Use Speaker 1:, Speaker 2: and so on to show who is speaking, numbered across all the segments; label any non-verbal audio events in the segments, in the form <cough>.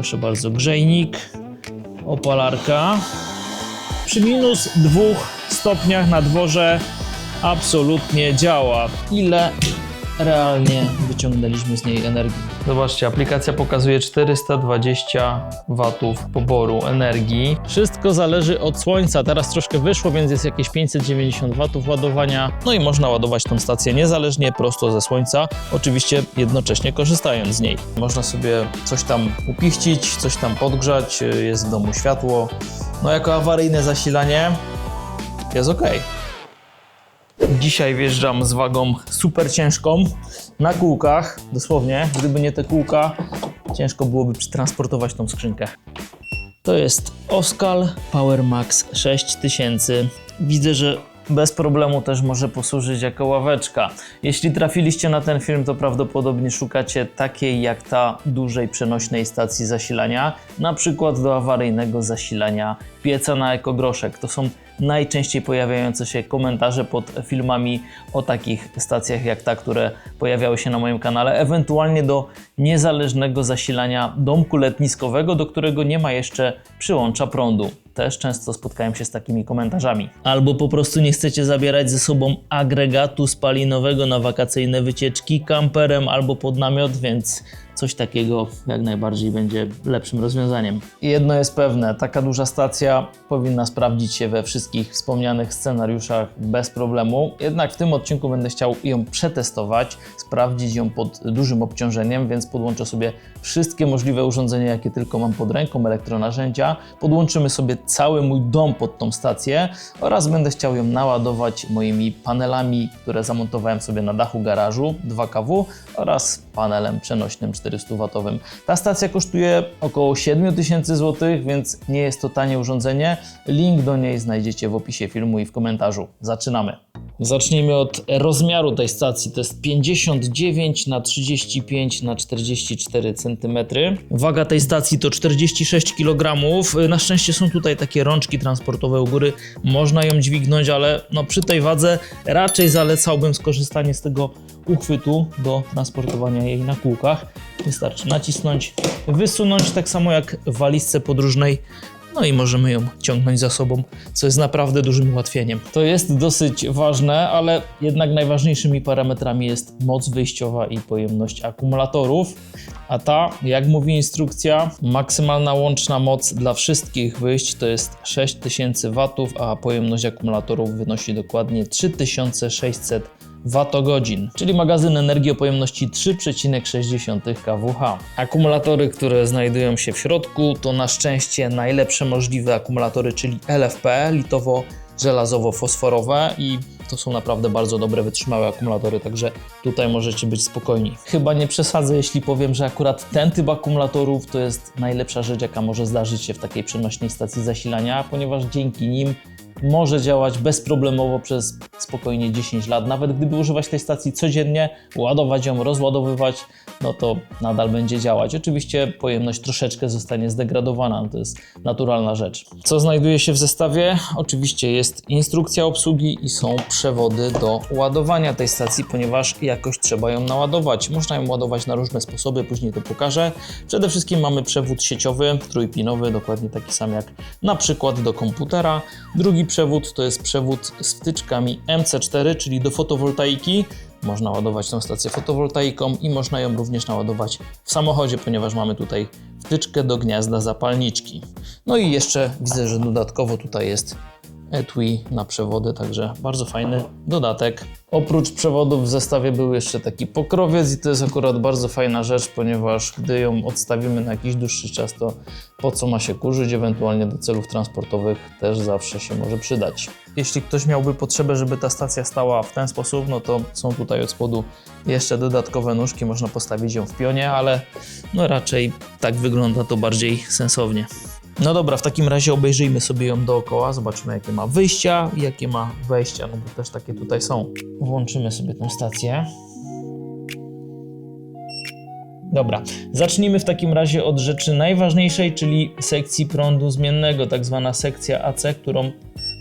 Speaker 1: Proszę bardzo, grzejnik, opalarka. Przy minus dwóch stopniach na dworze absolutnie działa. Ile realnie wyciągnęliśmy z niej energii? Zobaczcie, aplikacja pokazuje 420 watów poboru energii. Wszystko zależy od słońca. Teraz troszkę wyszło, więc jest jakieś 590 watów ładowania. No i można ładować tą stację niezależnie, prosto ze słońca. Oczywiście jednocześnie korzystając z niej. Można sobie coś tam upichcić, coś tam podgrzać, jest w domu światło. No jako awaryjne zasilanie jest ok. Dzisiaj wjeżdżam z wagą super ciężką na kółkach, dosłownie. Gdyby nie te kółka, ciężko byłoby przetransportować tą skrzynkę. To jest Oskal Power Max 6000. Widzę, że bez problemu też może posłużyć jako ławeczka. Jeśli trafiliście na ten film, to prawdopodobnie szukacie takiej jak ta dużej przenośnej stacji zasilania, na przykład do awaryjnego zasilania pieca na ekogroszek. To są najczęściej pojawiające się komentarze pod filmami o takich stacjach jak ta, które pojawiały się na moim kanale, ewentualnie do niezależnego zasilania domku letniskowego, do którego nie ma jeszcze przyłącza prądu. Też często spotkałem się z takimi komentarzami. Albo po prostu nie chcecie zabierać ze sobą agregatu spalinowego na wakacyjne wycieczki kamperem albo pod namiot, więc coś takiego jak najbardziej będzie lepszym rozwiązaniem. Jedno jest pewne, taka duża stacja powinna sprawdzić się we wszystkich wspomnianych scenariuszach bez problemu. Jednak w tym odcinku będę chciał ją przetestować, sprawdzić ją pod dużym obciążeniem, więc podłączę sobie wszystkie możliwe urządzenia, jakie tylko mam pod ręką, elektronarzędzia. Podłączymy sobie cały mój dom pod tą stację oraz będę chciał ją naładować moimi panelami, które zamontowałem sobie na dachu garażu 2kW oraz panelem przenośnym 400W. Ta stacja kosztuje około 7000 zł, więc nie jest to tanie urządzenie. Link do niej znajdziecie w opisie filmu i w komentarzu. Zaczynamy. Zacznijmy od rozmiaru tej stacji. To jest 59 na 35 na 44 cm. Waga tej stacji to 46 kg. Na szczęście są tutaj takie rączki transportowe u góry. Można ją dźwignąć, ale no przy tej wadze raczej zalecałbym skorzystanie z tego uchwytu do transportowania jej na kółkach. Wystarczy nacisnąć, wysunąć, tak samo jak w walizce podróżnej. No i możemy ją ciągnąć za sobą, co jest naprawdę dużym ułatwieniem. To jest dosyć ważne, ale jednak najważniejszymi parametrami jest moc wyjściowa i pojemność akumulatorów. A ta, jak mówi instrukcja, maksymalna łączna moc dla wszystkich wyjść to jest 6000 W, a pojemność akumulatorów wynosi dokładnie 3600 watogodzin, czyli magazyn energii o pojemności 3,6 kWh. Akumulatory, które znajdują się w środku, to na szczęście najlepsze możliwe akumulatory, czyli LFP, litowo-żelazowo-fosforowe i to są naprawdę bardzo dobre, wytrzymałe akumulatory, także tutaj możecie być spokojni. Chyba nie przesadzę, jeśli powiem, że akurat ten typ akumulatorów to jest najlepsza rzecz, jaka może zdarzyć się w takiej przenośnej stacji zasilania, ponieważ dzięki nim może działać bezproblemowo przez spokojnie 10 lat. Nawet gdyby używać tej stacji codziennie, ładować ją, rozładowywać, no to nadal będzie działać. Oczywiście pojemność troszeczkę zostanie zdegradowana, to jest naturalna rzecz. Co znajduje się w zestawie? Oczywiście jest instrukcja obsługi i są przewody do ładowania tej stacji, ponieważ jakoś trzeba ją naładować. Można ją ładować na różne sposoby, później to pokażę. Przede wszystkim mamy przewód sieciowy, trójpinowy, dokładnie taki sam jak na przykład do komputera. Drugi przewód to jest przewód z wtyczkami MC4, czyli do fotowoltaiki. Można ładować tą stację fotowoltaiką i można ją również naładować w samochodzie, ponieważ mamy tutaj wtyczkę do gniazda zapalniczki. No i jeszcze widzę, że dodatkowo tutaj jest etui na przewody, także bardzo fajny dodatek. Oprócz przewodów w zestawie był jeszcze taki pokrowiec i to jest akurat bardzo fajna rzecz, ponieważ gdy ją odstawimy na jakiś dłuższy czas, to po co ma się kurzyć, ewentualnie do celów transportowych też zawsze się może przydać. Jeśli ktoś miałby potrzebę, żeby ta stacja stała w ten sposób, no to są tutaj od spodu jeszcze dodatkowe nóżki, można postawić ją w pionie, ale no raczej tak wygląda to bardziej sensownie. No dobra, w takim razie obejrzyjmy sobie ją dookoła, zobaczymy jakie ma wyjścia i jakie ma wejścia, no bo też takie tutaj są. Włączymy sobie tę stację. Dobra, zacznijmy w takim razie od rzeczy najważniejszej, czyli sekcji prądu zmiennego, tak zwana sekcja AC, którą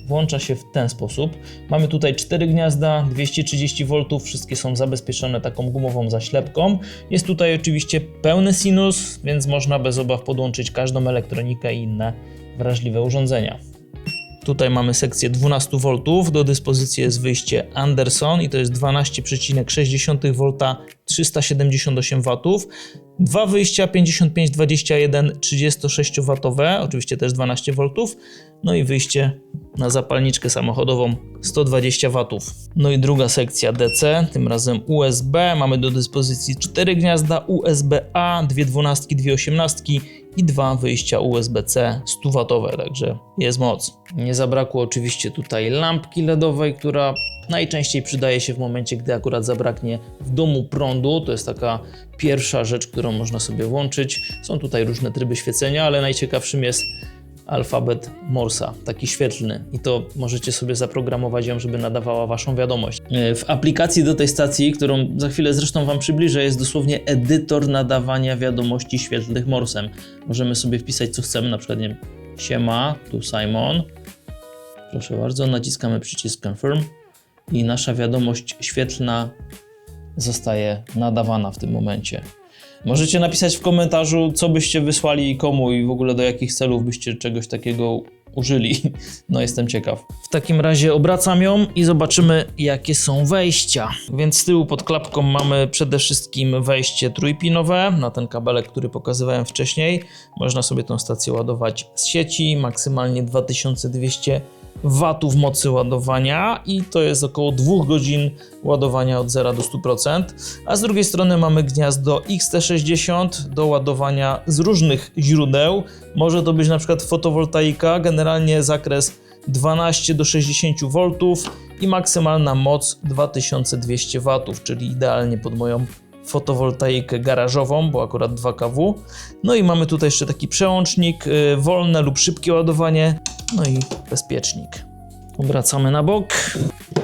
Speaker 1: włącza się w ten sposób. Mamy tutaj cztery gniazda, 230 V, wszystkie są zabezpieczone taką gumową zaślepką. Jest tutaj oczywiście pełny sinus, więc można bez obaw podłączyć każdą elektronikę i inne wrażliwe urządzenia. Tutaj mamy sekcję 12 V, do dyspozycji jest wyjście Anderson i to jest 12,6 V 378 W. Dwa wyjścia 55, 21, 36 W, oczywiście też 12 V. No i wyjście na zapalniczkę samochodową 120 W. No i druga sekcja DC, tym razem USB. Mamy do dyspozycji cztery gniazda USB-A, dwie 12, dwie 18 i dwa wyjścia USB-C 100W, także jest moc. Nie zabrakło oczywiście tutaj lampki LEDowej, która najczęściej przydaje się w momencie, gdy akurat zabraknie w domu prądu. To jest taka pierwsza rzecz, którą można sobie włączyć. Są tutaj różne tryby świecenia, ale najciekawszym jest alfabet Morsa, taki świetlny. I to możecie sobie zaprogramować ją, żeby nadawała Waszą wiadomość. E, W aplikacji do tej stacji, którą za chwilę zresztą Wam przybliżę, jest dosłownie edytor nadawania wiadomości świetlnych Morsem. Możemy sobie wpisać co chcemy, na przykład nie siema, tu Simon. Proszę bardzo, naciskamy przycisk confirm i nasza wiadomość świetlna zostaje nadawana w tym momencie. Możecie napisać w komentarzu, co byście wysłali i komu i w ogóle do jakich celów byście czegoś takiego użyli. <laughs> No jestem ciekaw. W takim razie obracam ją i zobaczymy jakie są wejścia. Więc z tyłu pod klapką mamy przede wszystkim wejście trójpinowe na ten kabelek, który pokazywałem wcześniej. Można sobie tą stację ładować z sieci, maksymalnie 2200 watów mocy ładowania i to jest około 2 godzin ładowania od 0 do 100%. A z drugiej strony mamy gniazdo XT60 do ładowania z różnych źródeł. Może to być na przykład fotowoltaika, generalnie zakres 12 do 60 V i maksymalna moc 2200 W, czyli idealnie pod moją fotowoltaikę garażową, bo akurat 2 kW. No i mamy tutaj jeszcze taki przełącznik, y, wolne lub szybkie ładowanie, no i bezpiecznik. Obracamy na bok.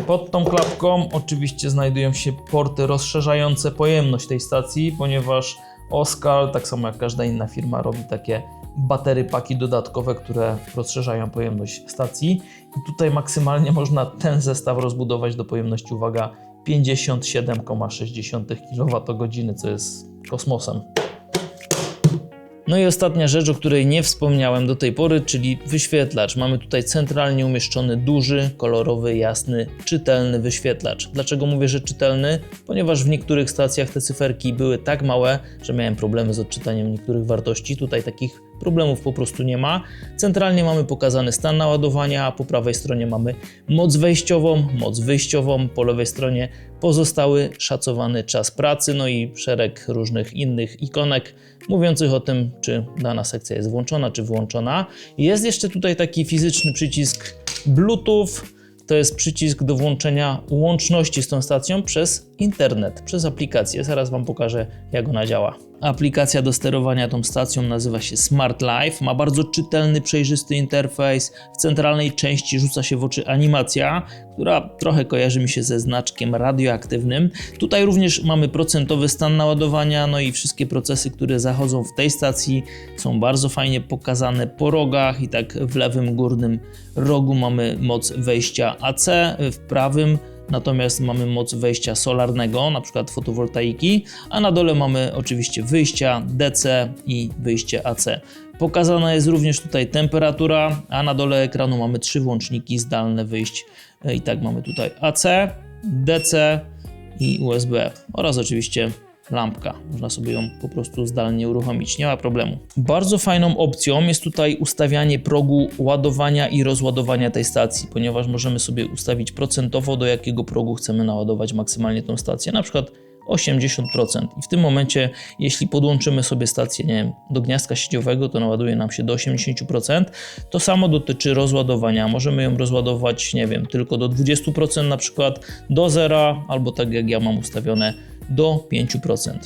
Speaker 1: Pod tą klapką oczywiście znajdują się porty rozszerzające pojemność tej stacji, ponieważ Oskal, tak samo jak każda inna firma, robi takie batery paki dodatkowe, które rozszerzają pojemność stacji. I tutaj maksymalnie można ten zestaw rozbudować do pojemności, uwaga, 57,6 kWh, co jest kosmosem. No i ostatnia rzecz, o której nie wspomniałem do tej pory, czyli wyświetlacz. Mamy tutaj centralnie umieszczony duży, kolorowy, jasny, czytelny wyświetlacz. Dlaczego mówię, że czytelny? Ponieważ w niektórych stacjach te cyferki były tak małe, że miałem problemy z odczytaniem niektórych wartości. Tutaj takich problemów po prostu nie ma. Centralnie mamy pokazany stan naładowania, po prawej stronie mamy moc wejściową, moc wyjściową, po lewej stronie pozostały szacowany czas pracy, no i szereg różnych innych ikonek mówiących o tym, czy dana sekcja jest włączona, czy wyłączona. Jest jeszcze tutaj taki fizyczny przycisk Bluetooth. To jest przycisk do włączenia łączności z tą stacją przez internet, przez aplikację. Zaraz Wam pokażę, jak ona działa. Aplikacja do sterowania tą stacją nazywa się Smart Life. Ma bardzo czytelny, przejrzysty interfejs. W centralnej części rzuca się w oczy animacja, która trochę kojarzy mi się ze znaczkiem radioaktywnym. Tutaj również mamy procentowy stan naładowania, no i wszystkie procesy, które zachodzą w tej stacji są bardzo fajnie pokazane po rogach i tak w lewym górnym rogu mamy moc wejścia AC, w prawym natomiast mamy moc wejścia solarnego, na przykład fotowoltaiki, a na dole mamy oczywiście wyjścia DC i wyjście AC. Pokazana jest również tutaj temperatura, a na dole ekranu mamy trzy włączniki zdalne wyjść. I tak mamy tutaj AC, DC i USB oraz oczywiście lampka. Można sobie ją po prostu zdalnie uruchomić, nie ma problemu. Bardzo fajną opcją jest tutaj ustawianie progu ładowania i rozładowania tej stacji, ponieważ możemy sobie ustawić procentowo, do jakiego progu chcemy naładować maksymalnie tą stację. Na przykład 80%. I w tym momencie, jeśli podłączymy sobie stację, nie wiem, do gniazdka sieciowego, to naładuje nam się do 80%. To samo dotyczy rozładowania. Możemy ją rozładować, nie wiem, tylko do 20% na przykład, do zera, albo tak jak ja mam ustawione, do 5%.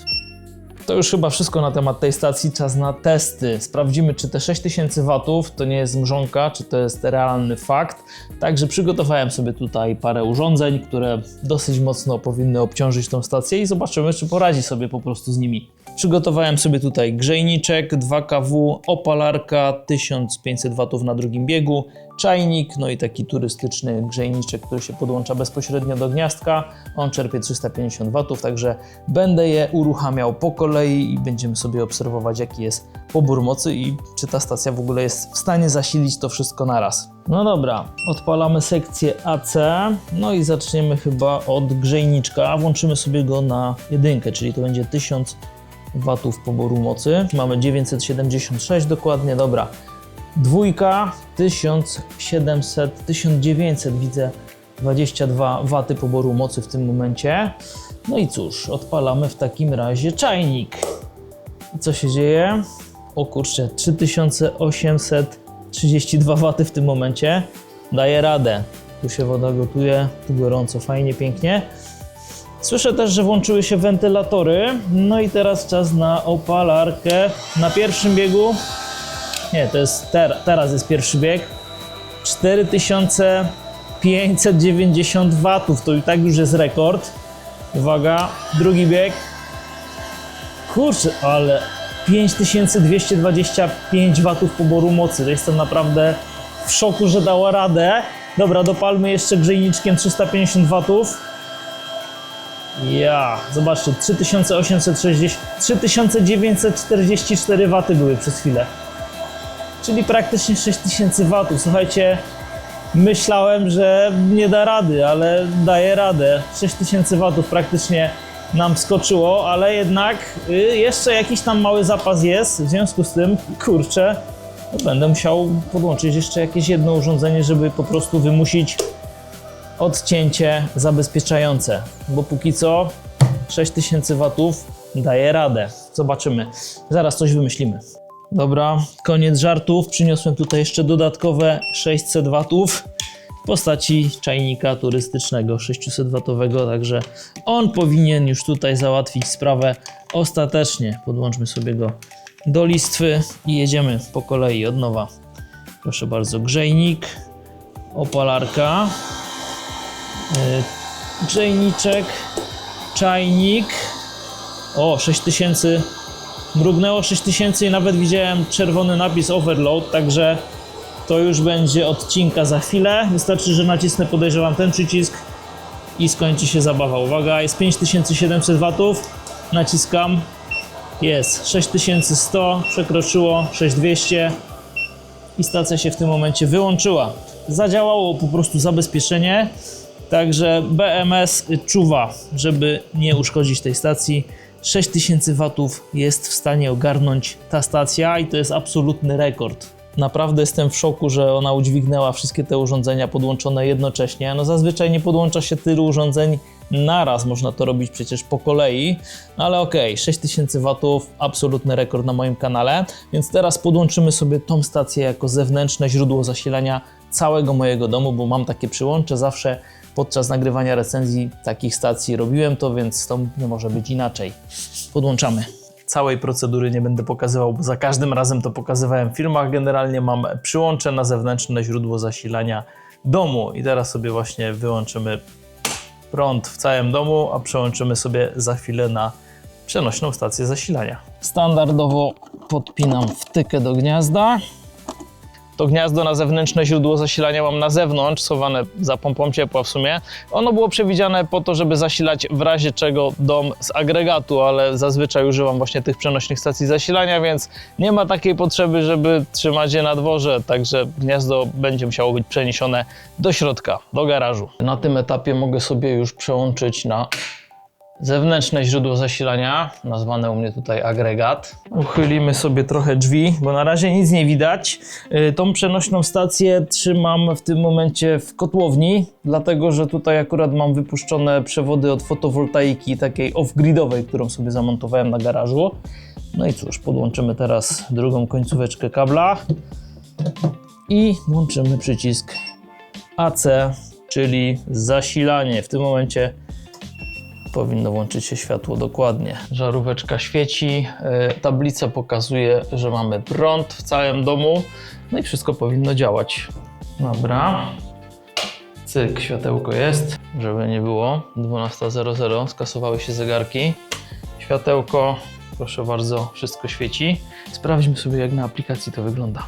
Speaker 1: To już chyba wszystko na temat tej stacji. Czas na testy. Sprawdzimy, czy te 6000 W to nie jest mrzonka, czy to jest realny fakt. Także przygotowałem sobie tutaj parę urządzeń, które dosyć mocno powinny obciążyć tą stację i zobaczymy, czy poradzi sobie po prostu z nimi. Przygotowałem sobie tutaj grzejniczek 2 kW, opalarka 1500 W na drugim biegu, czajnik, no i taki turystyczny grzejniczek, który się podłącza bezpośrednio do gniazdka. On czerpie 350 W, także będę je uruchamiał po kolei i będziemy sobie obserwować, jaki jest pobór mocy i czy ta stacja w ogóle jest w stanie zasilić to wszystko naraz. No dobra, odpalamy sekcję AC, no i zaczniemy chyba od grzejniczka. Włączymy sobie go na jedynkę, czyli to będzie 1000 watów poboru mocy. Mamy 976 dokładnie, dobra. Dwójka 1700, 1900 widzę 22 waty poboru mocy w tym momencie. No i cóż, odpalamy w takim razie czajnik. Co się dzieje? O kurczę, 3832 waty w tym momencie. Daje radę. Tu się woda gotuje, tu gorąco, fajnie, pięknie. Słyszę też, że włączyły się wentylatory. No i teraz czas na opalarkę. Na pierwszym biegu. Nie, to jest ter teraz jest pierwszy bieg. 4590 watów. To i tak już jest rekord. Uwaga, drugi bieg. Kurczę, ale 5225 watów poboru mocy. To jestem naprawdę w szoku, że dała radę. Dobra, dopalmy jeszcze grzejniczkiem 350 watów. Ja, zobaczcie, 3860, 3944 waty były przez chwilę. Czyli praktycznie 6000 watów. Słuchajcie, myślałem, że nie da rady, ale daje radę. 6000 watów praktycznie nam skoczyło, ale jednak y, jeszcze jakiś tam mały zapas jest. W związku z tym, kurczę, no będę musiał podłączyć jeszcze jakieś jedno urządzenie, żeby po prostu wymusić odcięcie zabezpieczające, bo póki co 6000 watów daje radę. Zobaczymy. Zaraz coś wymyślimy. Dobra, koniec żartów. Przyniosłem tutaj jeszcze dodatkowe 600 watów w postaci czajnika turystycznego 600-watowego, także on powinien już tutaj załatwić sprawę ostatecznie. Podłączmy sobie go do listwy i jedziemy po kolei od nowa. Proszę bardzo, grzejnik, opalarka, yy, grzejniczek, czajnik. O, 6000 mrugnęło 6000 i nawet widziałem czerwony napis overload, także to już będzie odcinka za chwilę. Wystarczy, że nacisnę, podejrzewam ten przycisk i skończy się zabawa. Uwaga, jest 5700 watów. Naciskam. Jest 6100, przekroczyło 6200 i stacja się w tym momencie wyłączyła. Zadziałało po prostu zabezpieczenie, także BMS czuwa, żeby nie uszkodzić tej stacji. 6000 watów jest w stanie ogarnąć ta stacja i to jest absolutny rekord. Naprawdę jestem w szoku, że ona udźwignęła wszystkie te urządzenia podłączone jednocześnie. No zazwyczaj nie podłącza się tylu urządzeń naraz, można to robić przecież po kolei, ale okej, 6000 watów, absolutny rekord na moim kanale, więc teraz podłączymy sobie tą stację jako zewnętrzne źródło zasilania całego mojego domu, bo mam takie przyłącze zawsze podczas nagrywania recenzji takich stacji robiłem to, więc to nie może być inaczej. Podłączamy. Całej procedury nie będę pokazywał, bo za każdym razem to pokazywałem w filmach. Generalnie mam przyłącze na zewnętrzne źródło zasilania domu i teraz sobie właśnie wyłączymy prąd w całym domu, a przełączymy sobie za chwilę na przenośną stację zasilania. Standardowo podpinam wtykę do gniazda. To gniazdo na zewnętrzne źródło zasilania mam na zewnątrz, schowane za pompą ciepła w sumie. Ono było przewidziane po to, żeby zasilać w razie czego dom z agregatu, ale zazwyczaj używam właśnie tych przenośnych stacji zasilania, więc nie ma takiej potrzeby, żeby trzymać je na dworze, także gniazdo będzie musiało być przeniesione do środka, do garażu. Na tym etapie mogę sobie już przełączyć na zewnętrzne źródło zasilania, nazwane u mnie tutaj agregat. Uchylimy sobie trochę drzwi, bo na razie nic nie widać. Y, Tą przenośną stację trzymam w tym momencie w kotłowni, dlatego że tutaj akurat mam wypuszczone przewody od fotowoltaiki takiej off-gridowej, którą sobie zamontowałem na garażu. No i cóż, podłączymy teraz drugą końcóweczkę kabla i włączymy przycisk AC, czyli zasilanie. W tym momencie powinno włączyć się światło dokładnie. Żaróweczka świeci, yy, tablica pokazuje, że mamy prąd w całym domu, no i wszystko powinno działać. Dobra. Cyk, światełko jest, żeby nie było. 12.00, skasowały się zegarki. Światełko, proszę bardzo, wszystko świeci. Sprawdźmy sobie, jak na aplikacji to wygląda.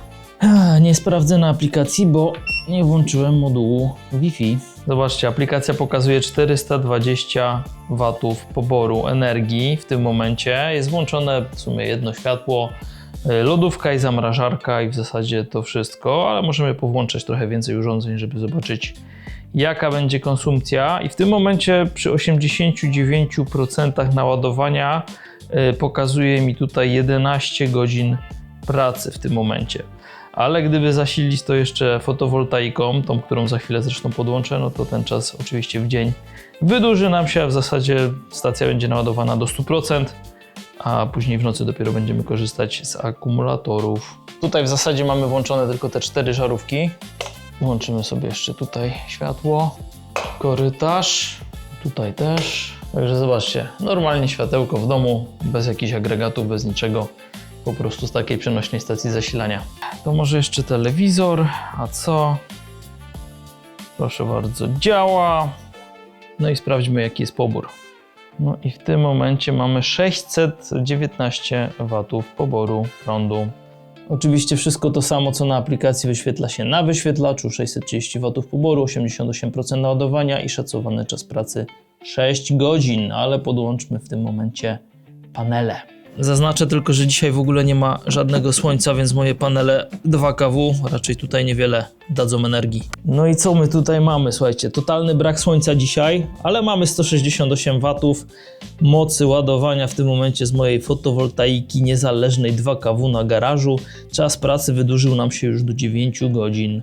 Speaker 1: Nie sprawdzę na aplikacji, bo nie włączyłem modułu Wi-Fi. Zobaczcie, aplikacja pokazuje 420 watów poboru energii w tym momencie. Jest włączone w sumie jedno światło, y, lodówka i zamrażarka i w zasadzie to wszystko, ale możemy powłączać trochę więcej urządzeń, żeby zobaczyć jaka będzie konsumpcja i w tym momencie przy 89% naładowania y, pokazuje mi tutaj 11 godzin pracy w tym momencie. Ale gdyby zasilić to jeszcze fotowoltaiką, tą, którą za chwilę zresztą podłączę, no to ten czas oczywiście w dzień wydłuży nam się, w zasadzie stacja będzie naładowana do 100%, a później w nocy dopiero będziemy korzystać z akumulatorów. Tutaj w zasadzie mamy włączone tylko te cztery żarówki. Włączymy sobie jeszcze tutaj światło, korytarz, tutaj też. Także zobaczcie, normalnie światełko w domu, bez jakichś agregatów, bez niczego, po prostu z takiej przenośnej stacji zasilania. To może jeszcze telewizor, a co? Proszę bardzo, działa. No i sprawdźmy jaki jest pobór. No i w tym momencie mamy 619 watów poboru prądu. Oczywiście wszystko to samo, co na aplikacji wyświetla się na wyświetlaczu, 630 W poboru, 88% naładowania i szacowany czas pracy 6 godzin, ale podłączmy w tym momencie panele. Zaznaczę tylko, że dzisiaj w ogóle nie ma żadnego słońca, więc moje panele 2 kW raczej tutaj niewiele dadzą energii. No i co my tutaj mamy? Słuchajcie, totalny brak słońca dzisiaj, ale mamy 168 W mocy ładowania w tym momencie z mojej fotowoltaiki niezależnej 2 kW na garażu. Czas pracy wydłużył nam się już do 9 godzin.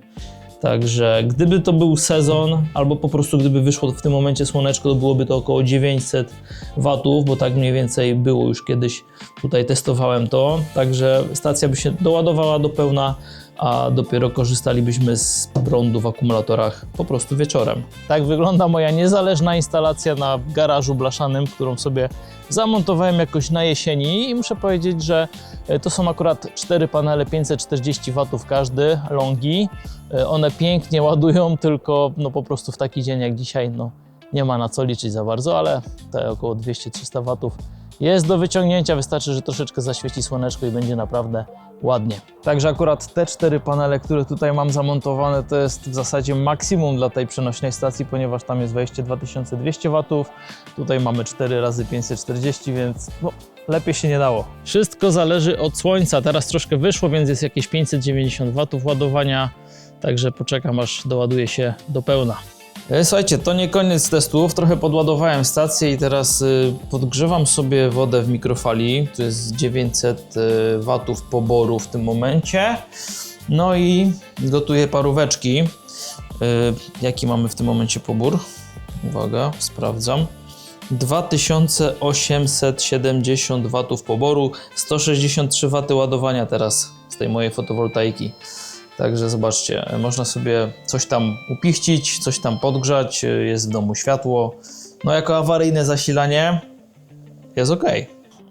Speaker 1: Także gdyby to był sezon, albo po prostu gdyby wyszło w tym momencie słoneczko, to byłoby to około 900 watów, bo tak mniej więcej było już kiedyś. Tutaj testowałem to, także stacja by się doładowała do pełna, a dopiero korzystalibyśmy z prądu w akumulatorach po prostu wieczorem. Tak wygląda moja niezależna instalacja na garażu blaszanym, którą sobie zamontowałem jakoś na jesieni i muszę powiedzieć, że e, to są akurat cztery panele 540 watów każdy, longi. E, One pięknie ładują, tylko no po prostu w taki dzień jak dzisiaj no, nie ma na co liczyć za bardzo, ale te około 200-300 watów jest do wyciągnięcia. Wystarczy, że troszeczkę zaświeci słoneczko i będzie naprawdę ładnie. Także akurat te cztery panele, które tutaj mam zamontowane, to jest w zasadzie maksimum dla tej przenośnej stacji, ponieważ tam jest wejście 2200 watów. Tutaj mamy 4 razy 540, więc no, lepiej się nie dało. Wszystko zależy od słońca. Teraz troszkę wyszło, więc jest jakieś 590 watów ładowania. Także poczekam aż doładuje się do pełna. E, Słuchajcie, to nie koniec testów. Trochę podładowałem stację i teraz y, podgrzewam sobie wodę w mikrofali. To jest 900 y, watów poboru w tym momencie. No i gotuję paróweczki. Y, jaki mamy w tym momencie pobór? Uwaga, sprawdzam. 2870 watów poboru, 163 waty ładowania teraz z tej mojej fotowoltaiki. Także zobaczcie, można sobie coś tam upichcić, coś tam podgrzać, jest w domu światło. No jako awaryjne zasilanie jest ok.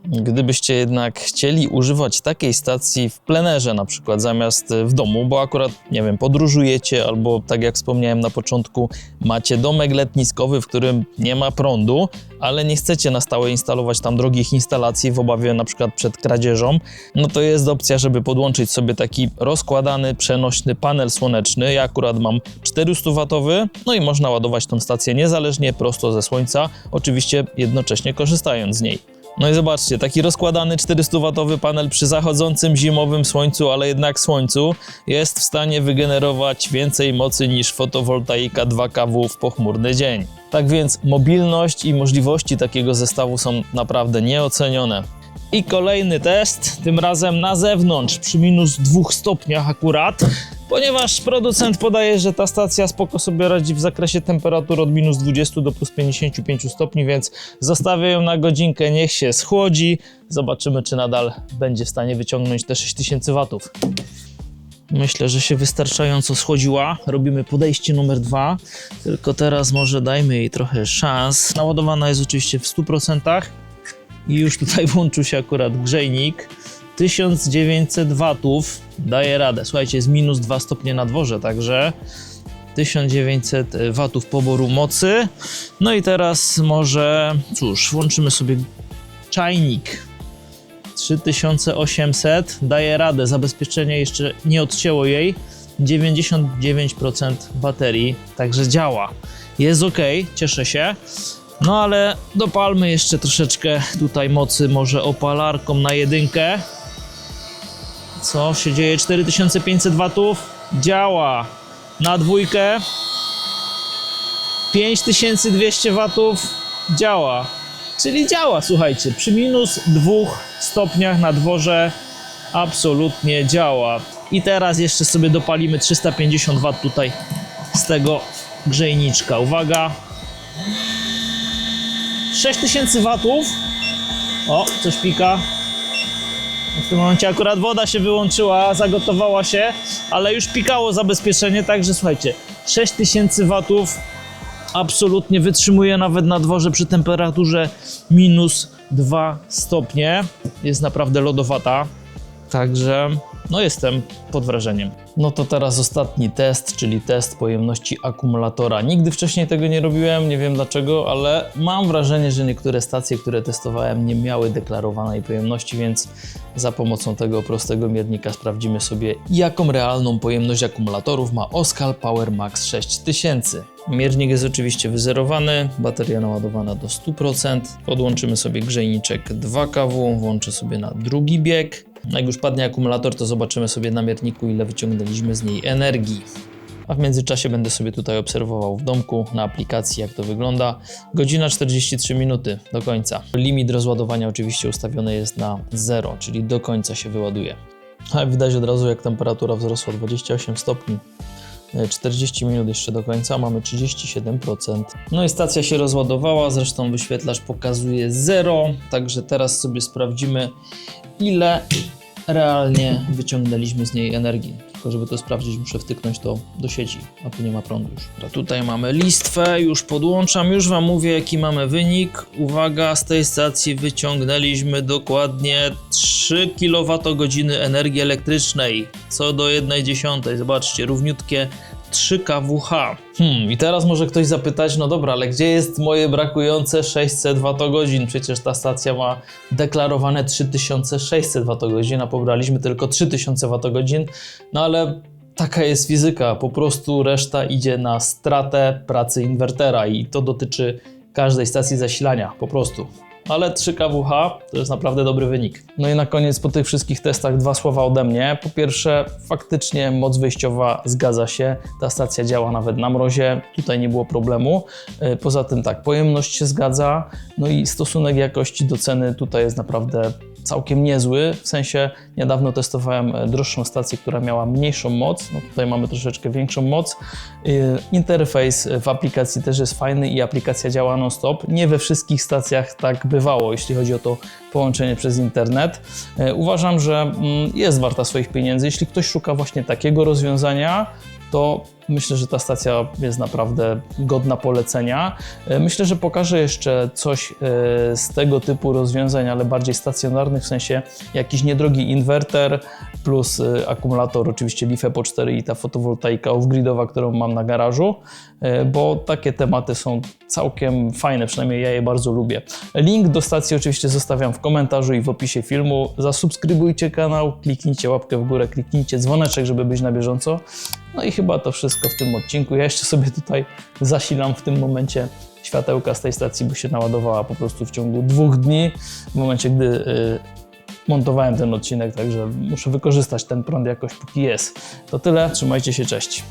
Speaker 1: Gdybyście jednak chcieli używać takiej stacji w plenerze, na przykład zamiast w domu, bo akurat, nie wiem, podróżujecie albo tak jak wspomniałem na początku, macie domek letniskowy, w którym nie ma prądu, ale nie chcecie na stałe instalować tam drogich instalacji w obawie na przykład przed kradzieżą, no to jest opcja, żeby podłączyć sobie taki rozkładany, przenośny panel słoneczny. Ja akurat mam 400W, no i można ładować tą stację niezależnie, prosto ze słońca, oczywiście jednocześnie korzystając z niej. No i zobaczcie, taki rozkładany 400W panel przy zachodzącym zimowym słońcu, ale jednak słońcu, jest w stanie wygenerować więcej mocy niż fotowoltaika 2 kW w pochmurny dzień. Tak więc mobilność i możliwości takiego zestawu są naprawdę nieocenione. I kolejny test, tym razem na zewnątrz, przy minus 2 stopniach akurat, ponieważ producent podaje, że ta stacja spoko sobie radzi w zakresie temperatur od minus 20 do plus 55 stopni, więc zostawię ją na godzinkę, niech się schłodzi. Zobaczymy, czy nadal będzie w stanie wyciągnąć te 6000 watów. Myślę, że się wystarczająco schłodziła. Robimy podejście numer dwa, tylko teraz może dajmy jej trochę szans. Naładowana jest oczywiście w 100%. I już tutaj <laughs> włączył się akurat grzejnik. 1900 watów daje radę. Słuchajcie, jest minus 2 stopnie na dworze, także 1900 watów poboru mocy. No i teraz może, cóż, włączymy sobie czajnik. 3800 daje radę. Zabezpieczenie jeszcze nie odcięło jej, 99% baterii, także działa. Jest ok, cieszę się. No ale dopalmy jeszcze troszeczkę tutaj mocy, może opalarką na jedynkę. Co się dzieje? 4500 watów? Działa. Na dwójkę 5200 watów działa. Czyli działa, słuchajcie, przy minus dwóch stopniach na dworze absolutnie działa. I teraz jeszcze sobie dopalimy 350 W tutaj z tego grzejniczka. Uwaga. 6000 watów. O, coś pika. W tym momencie akurat woda się wyłączyła, zagotowała się, ale już pikało zabezpieczenie, także słuchajcie, 6000 watów absolutnie wytrzymuje nawet na dworze przy temperaturze minus 2 stopnie. Jest naprawdę lodowata. Także no jestem pod wrażeniem. No to teraz ostatni test, czyli test pojemności akumulatora. Nigdy wcześniej tego nie robiłem, nie wiem dlaczego, ale mam wrażenie, że niektóre stacje, które testowałem, nie miały deklarowanej pojemności, więc za pomocą tego prostego miernika sprawdzimy sobie, jaką realną pojemność akumulatorów ma Oskal Power Max 6000. Miernik jest oczywiście wyzerowany, bateria naładowana do 100%. Podłączymy sobie grzejniczek 2 kW, włączę sobie na drugi bieg. Jak już padnie akumulator, to zobaczymy sobie na mierniku, ile wyciągnęliśmy z niej energii. A w międzyczasie będę sobie tutaj obserwował w domku na aplikacji, jak to wygląda. Godzina 43 minuty do końca. Limit rozładowania oczywiście ustawiony jest na 0, czyli do końca się wyładuje. A widać od razu, jak temperatura wzrosła 28 stopni. E, 40 minut jeszcze do końca, mamy 37%. No i stacja się rozładowała, zresztą wyświetlacz pokazuje 0, także teraz sobie sprawdzimy, ile realnie wyciągnęliśmy z niej energii. Tylko żeby to sprawdzić, muszę wtyknąć to do sieci, a tu nie ma prądu już. To tutaj mamy listwę, już podłączam, już Wam mówię jaki mamy wynik. Uwaga, z tej stacji wyciągnęliśmy dokładnie 3 kWh energii elektrycznej, co do 1,1. Zobaczcie, równiutkie 3 kWh. Hmm, i teraz może ktoś zapytać, no dobra, ale gdzie jest moje brakujące 600 Wh? Przecież ta stacja ma deklarowane 3600 Wh, a pobraliśmy tylko 3000 Wh. No ale taka jest fizyka, po prostu reszta idzie na stratę pracy inwertera i to dotyczy każdej stacji zasilania, po prostu. Ale 3 kWh to jest naprawdę dobry wynik. No i na koniec po tych wszystkich testach dwa słowa ode mnie. Po pierwsze, faktycznie moc wyjściowa zgadza się. Ta stacja działa nawet na mrozie, tutaj nie było problemu. Yy, Poza tym tak, pojemność się zgadza. No i stosunek jakości do ceny tutaj jest naprawdę całkiem niezły. W sensie niedawno testowałem e, droższą stację, która miała mniejszą moc. No tutaj mamy troszeczkę większą moc. Yy, Interfejs w aplikacji też jest fajny i aplikacja działa non-stop. Nie we wszystkich stacjach tak bywało, jeśli chodzi o to połączenie przez internet. Uważam, że mm, jest warta swoich pieniędzy. Jeśli ktoś szuka właśnie takiego rozwiązania, to myślę, że ta stacja jest naprawdę godna polecenia. E, Myślę, że pokażę jeszcze coś e, z tego typu rozwiązań, ale bardziej stacjonarnych, w sensie jakiś niedrogi inwerter plus e, akumulator, oczywiście LiFe po 4 i ta fotowoltaika off-gridowa, którą mam na garażu, bo takie tematy są całkiem fajne, przynajmniej ja je bardzo lubię. Link do stacji oczywiście zostawiam w komentarzu i w opisie filmu. Zasubskrybujcie kanał, kliknijcie łapkę w górę, kliknijcie dzwoneczek, żeby być na bieżąco. No i chyba to wszystko w tym odcinku. Ja jeszcze sobie tutaj zasilam w tym momencie światełka z tej stacji, bo się naładowała po prostu w ciągu dwóch dni, w momencie gdy y, montowałem ten odcinek, także muszę wykorzystać ten prąd jakoś póki jest. To tyle, trzymajcie się, cześć.